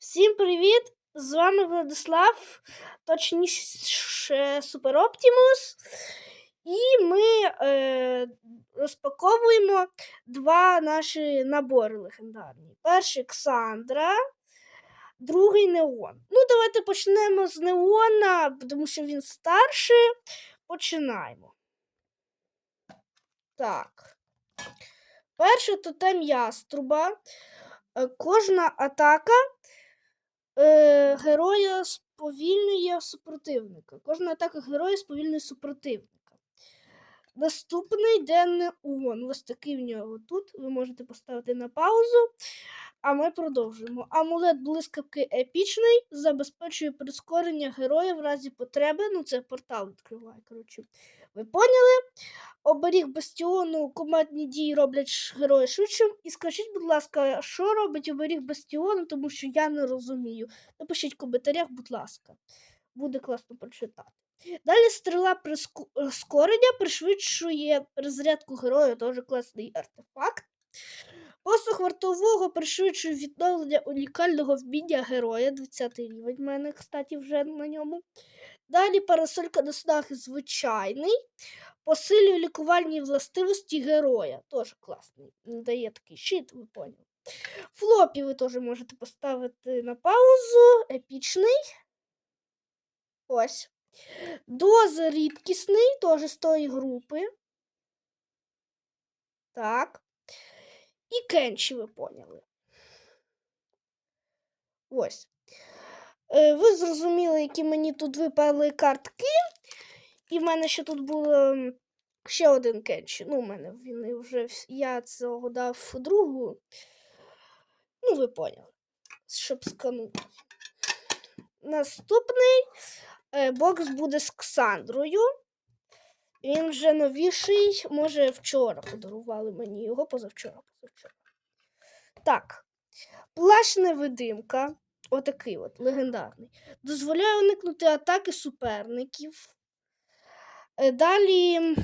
Всім привіт! З вами Владислав, точніше Супер Оптимус. І ми е, розпаковуємо два наші набори легендарні. Перший Ксандра, другий Неон. Ну, давайте почнемо з Неона, тому що він старший. Починаємо. Так. Перший тотем яструба. Е, Кожна атака е, героя сповільнює супротивника. Кожна атака героя сповільнює супротивника. Наступний денний угон. Ось такий в нього тут. Ви можете поставити на паузу. А ми продовжуємо. Амулет блискавки епічний забезпечує прискорення героя в разі потреби. Ну, це портал відкриває. Коротше. Ви поняли? Оберіг бастіону командні дії роблять героя швидшим. І скажіть, будь ласка, що робить оберіг бастіону, тому що я не розумію. Напишіть в коментарях, будь ласка. Буде класно прочитати. Далі стріла прискорення пришвидшує перезарядку героя, теж класний артефакт. Посох вартового пришвидшує відновлення унікального вміння героя. 20 рівень в мене, кстати, вже на ньому. Далі парасолька доснаги звичайний. Посилює лікувальні властивості героя. Теж класний. Дає такий щит, ви поняли. Флопі ви теж можете поставити на паузу. Епічний. Ось. Доза рідкісний, теж з тої групи. Так. І кенчі ви поняли. Ось. Е, Ви зрозуміли, які мені тут випали картки. І в мене ще тут було ще один кенчі. Ну, у мене він вже я цього дав другу. Ну, ви поняли. Щоб сканути. Наступний е, бокс буде з Ксандрою. Він вже новіший, може, вчора подарували мені його, позавчора, позавчора. Так. Плащ невидимка. Отакий от, легендарний. Дозволяє уникнути атаки суперників. Е, Далі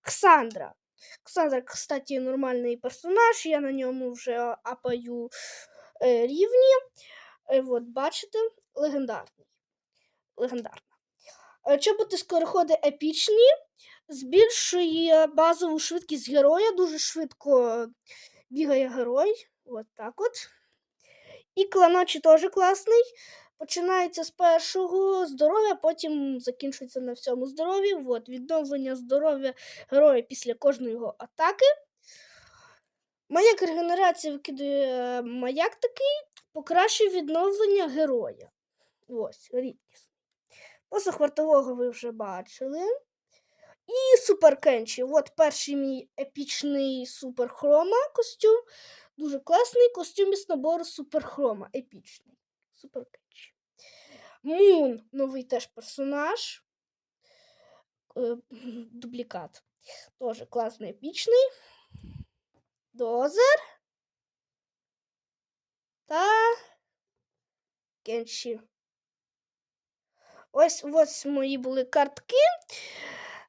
Ксандра. Ксандра, кстати, нормальний персонаж. Я на ньому вже апаю е, рівні. Е, от, бачите, легендарний. Легендарна. Е, Чоботи скороходи епічні, збільшує базову швидкість героя, дуже швидко бігає герой. От так от. І кланачі теж класний. Починається з першого здоров'я, потім закінчується на всьому здоров'ї. От, відновлення здоров'я героя після кожної його атаки. Маяк регенерації викидає е, маяк такий, покращує відновлення героя. Ось, рідкісний. Посох вартового ви вже бачили. І супер кенчі. От перший мій епічний суперхрома костюм. Дуже класний костюм із набору суперхрома. Епічний. Супер кенчі. Мун новий теж персонаж. Е, Дублікат. Теж класний епічний. Дозер. Та Кенші. Ось ось мої були картки.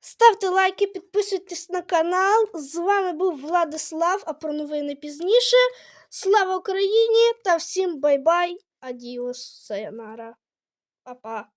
Ставте лайки, підписуйтесь на канал. З вами був Владислав, а про новини пізніше. Слава Україні та всім бай-бай. Адіос, сайонара. Па-па.